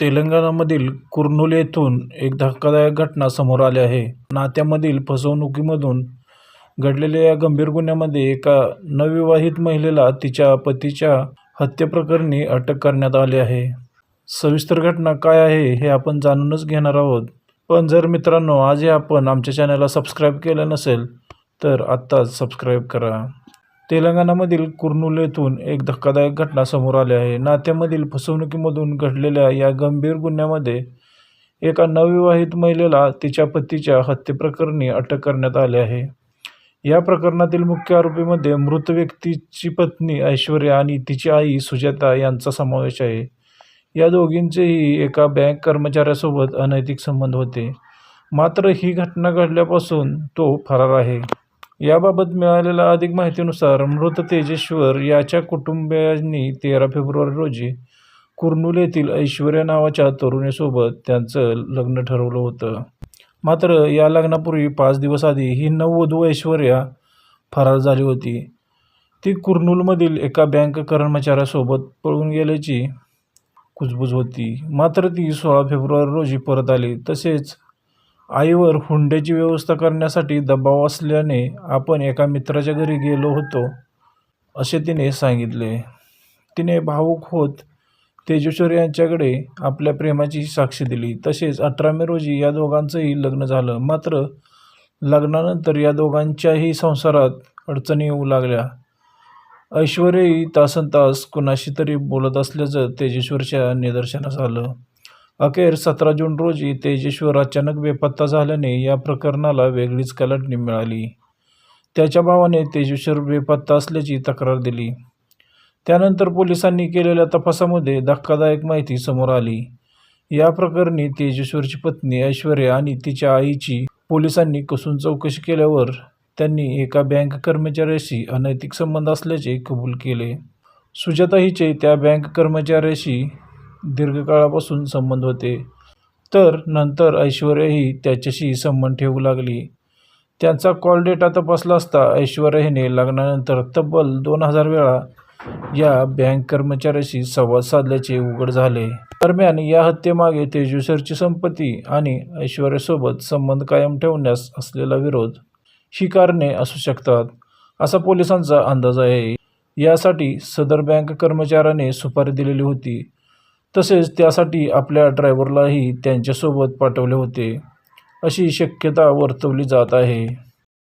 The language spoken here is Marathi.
तेलंगणामधील कुर्नूल येथून एक धक्कादायक घटना समोर आली आहे. नात्यामधील फसवणुकीमधून घडलेल्या या गंभीर गुन्ह्यामध्ये एका नवविवाहित महिलेला तिच्या पतीच्या हत्येप्रकरणी अटक करण्यात आली आहे. सविस्तर घटना काय आहे हे आपण जाणूनच घेणार आहोत. पण जर मित्रांनो आजही आपण आमच्या चॅनलला सबस्क्राईब केलं नसेल तर आत्ताच सबस्क्राईब करा. तेलंगणामधील कुर्नूल येथून एक धक्कादायक घटना समोर आली आहे. नात्यामधील फसवणुकीमधून घडलेल्या या गंभीर गुन्ह्यामध्ये एका नवविवाहित महिलेला तिच्या पतीच्या हत्येप्रकरणी अटक करण्यात आली आहे. या प्रकरणातील मुख्य आरोपीमध्ये मृत व्यक्तीची पत्नी ऐश्वर्या आणि तिची आई सुजाता यांचा समावेश आहे. या दोघींचेही एका बँक कर्मचाऱ्यासोबत अनैतिक संबंध होते. मात्र ही घटना घडल्यापासून तो फरार आहे. याबाबत मिळालेल्या अधिक माहितीनुसार मृत तेजेश्वर याच्या कुटुंबीयांनी तेरा फेब्रुवारी रोजी कुर्नूल येथील ऐश्वर्या नावाच्या तरुणीसोबत त्यांचं लग्न ठरवलं होतं. मात्र या लग्नापूर्वी पाच दिवस आधी ही नववधू ऐश्वर्या फरार झाली होती. ती कुर्नूलमधील एका बँक कर्मचाऱ्यासोबत पळून गेल्याची कुजबूज होती. मात्र ती सोळा फेब्रुवारी रोजी परत आली. तसेच आईवर हुंड्याची व्यवस्था करण्यासाठी दबाव असल्याने आपण एका मित्राच्या घरी गेलो होतो, असे तिने सांगितले. तिने भावूक होत तेजेश्वर यांच्याकडे आपल्या प्रेमाची साक्ष दिली. तसेच अठरा मे रोजी या दोघांचंही लग्न झालं. मात्र लग्नानंतर या दोघांच्याही संसारात अडचणी येऊ लागल्या. ऐश्वर्याही तासन्तास कुणाशी तरी बोलत असल्याचं तेजेश्वरच्या निदर्शनास आलं. अखेर सतरा जून रोजी तेजेश्वर अचानक बेपत्ता झाल्याने या प्रकरणाला वेगळीच कलाटणी मिळाली. त्याच्या भावाने तेजेश्वर बेपत्ता असल्याची तक्रार दिली. त्यानंतर पोलिसांनी केलेल्या तपासामध्ये धक्कादायक माहिती समोर आली. या प्रकरणी तेजेश्वरची पत्नी ऐश्वर्या आणि तिच्या आईची पोलिसांनी कसून चौकशी केल्यावर त्यांनी एका बँक कर्मचाऱ्याशी अनैतिक संबंध असल्याचे कबूल केले. सुजाता हिचे त्या बँक कर्मचाऱ्याशी दीर्घकाळापासून संबंध होते. तर नंतर ऐश्वर्याही त्याच्याशी संबंध ठेवू लागली. त्यांचा कॉल डेटा तपासला असता ऐश्वर्या हिने लग्नानंतर तब्बल दोन हजार वेळा या बँक कर्मचाऱ्याशी संवाद साधल्याचे उघड झाले. दरम्यान या हत्येमागे तेजेश्वरची संपत्ती आणि ऐश्वर्यासोबत संबंध कायम ठेवण्यास असलेला विरोध ही कारणे असू शकतात, असा पोलिसांचा अंदाज आहे. यासाठी सदर बँक कर्मचाऱ्याने सुपारी दिलेली होती. तसेच त्यासाठी आपल्या ड्रायव्हरलाही त्यांच्यासोबत पाठवले होते, अशी शक्यता वर्तवली जात आहे.